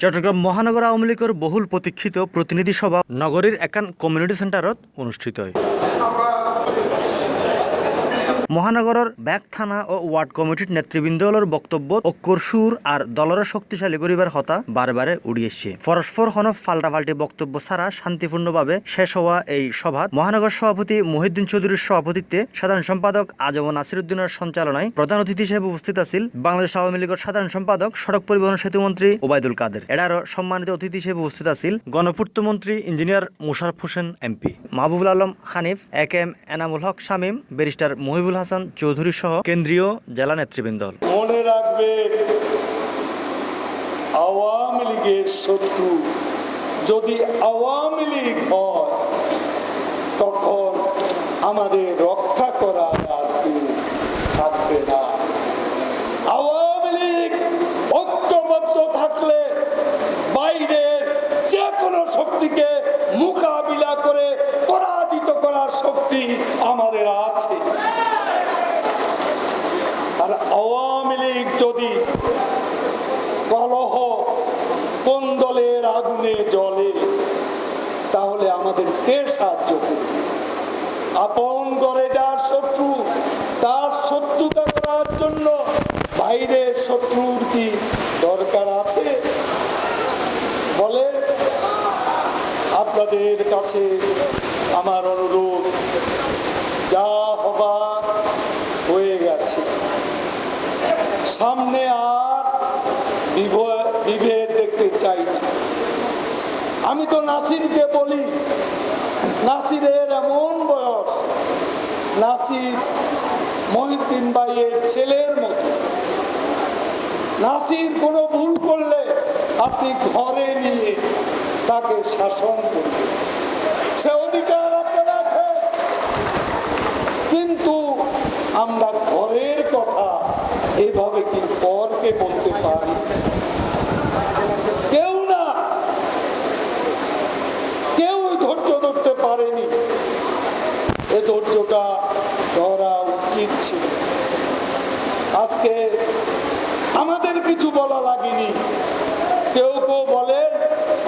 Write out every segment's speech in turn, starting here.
চট্টগ্রাম মহানগর আওয়ামী লীগের বহুল প্রতীক্ষিত প্রতিনিধি সভা নগরীর একান কমিউনিটি সেন্টারত অনুষ্ঠিত হয়। মহানগরের ব্যাগ থানা ও ওয়ার্ড কমিটির নেতৃবৃন্দর বক্তব্য ও করসুর আর দলের শক্তিশালী করিবার হতা বারে উড়িয়েছে। পরস্পর হন ফাল্টাপাল্টি বক্তব্য ছাড়া শান্তিপূর্ণভাবে শেষ হওয়া এই সভাত মহানগর সভাপতি মহিউদ্দিন চৌধুরীর সভাপতিত্বে সাধারণ সম্পাদক আজম নাসিরুদ্দিনের সঞ্চালনায় প্রধান অতিথি হিসেবে উপস্থিত আছেন বাংলাদেশ আওয়ামী লীগের সাধারণ সম্পাদক, সড়ক পরিবহন সেতুমন্ত্রী ওবায়দুল কাদের। এরারও সম্মানিত অতিথি হিসেবে উপস্থিত আছেন গণপূর্ত মন্ত্রী engineer Musharraf Hossain MP. Mahbubul Alam Hanif, A Enamul Haque Shamim, barrister Mohibul Hasan Chowdhury সহ কেন্দ্রীয় জেলা নেতৃবৃন্দ মনে রাখবে, আওয়ামী লীগের শত্রু। যদি আওয়ামী লীগ হয়, তখন আমাদের রক্ষা করা থাকবে না আওয়ামী লীগ ঐক্যবদ্ধ থাকলে বাইরের যে কোনো শক্তিকে মোকাবিলা করে পরাজিত করার শক্তি আমাদের আছে আর আওয়ামী লীগ যদি কলহ কোন দলের আগুনে জলে তাহলে আমাদের কে সাহায্য করবে আপন করে যার শত্রু, তার শত্রুতা করার জন্য বাইরের শত্রুর কি দরকার আছে? বলে আপনাদের কাছে আমার অনুরোধ, যা হবার হয়ে গেছে। সামনে আর বিভ- বিভেদ দেখতে চাই না। আমি তো নাসিরকে বলি, নাসিরের এমন বয়স, নাসির মহিউদ্দিন ভাইয়ের ছেলের মতো। নাসির কোনো ভুল করলে আপনি ঘরে নিয়ে তাকে শাসন করবেন। সে অধিকার আপনার আছে। কিন্তু আমরা ঘরের কথা এভাবে কি পরকে বলতে পারি কেউ না কেউ ধৈর্য ধরতে পারেনি এ ধৈর্যটা উচিত ছিল আজকে আমাদের কিছু বলা লাগেনি। কেউ কেউ বলে,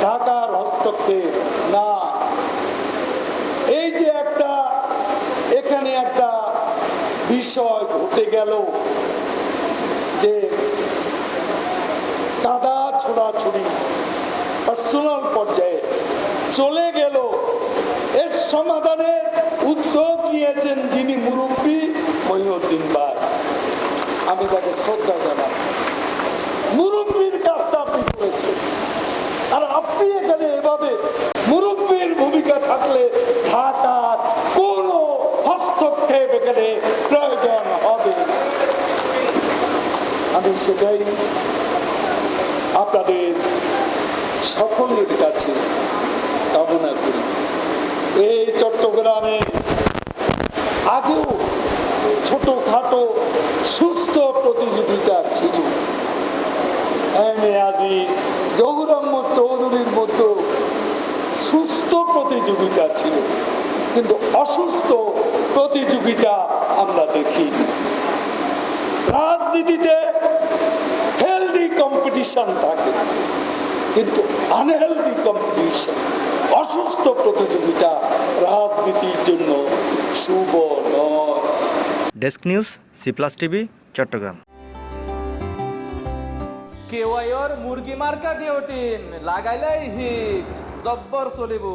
ঢাকার হস্তক্ষেপ, না। এই যে একটা, এখানে একটা বিষয় ঘটে গেল যে কাদা ছোড়াছুড়ি পার্সোনাল পর্যায়ে চলে গেল। এর সমাধানে উদ্যোগ নিয়েছেন যিনি মুরব্বী মহিউদ্দিন ভাই আমি তাকে শ্রদ্ধা জানাই। মুরব্বীর কাজটা আপনি করেছেন। আর আপনি এখানে এভাবে মুরব্বীর ভূমিকা থাকলে ঢাকার কোনো হস্তক্ষেপ এখানে প্রয়োজন হবে আমি সেটাই আপনাদের সকলের কাছে কামনা করি। এই চট্টগ্রামে আগেও ছোটখাটো সুস্থ প্রতিযোগিতা ছিল এম এ আজিজ জহুরম্ম চৌধুরীর মতো সুস্থ প্রতিযোগিতা ছিল। কিন্তু অসুস্থ প্রতিযোগিতা আমরা দেখি রাজনীতিতে হেলদি কম্পিটিশন থাকে। কিন্তু আনহেলদি কম্পিটিশন অসুস্থ প্রতিযোগিতা রাজনীতির জন্য শুভ নয়। Desk news C plus TV Chattogram. কেওয়াইর মুরগি মার্কা দিওটিন লাগাইলাই হিট জব্বর চলিব।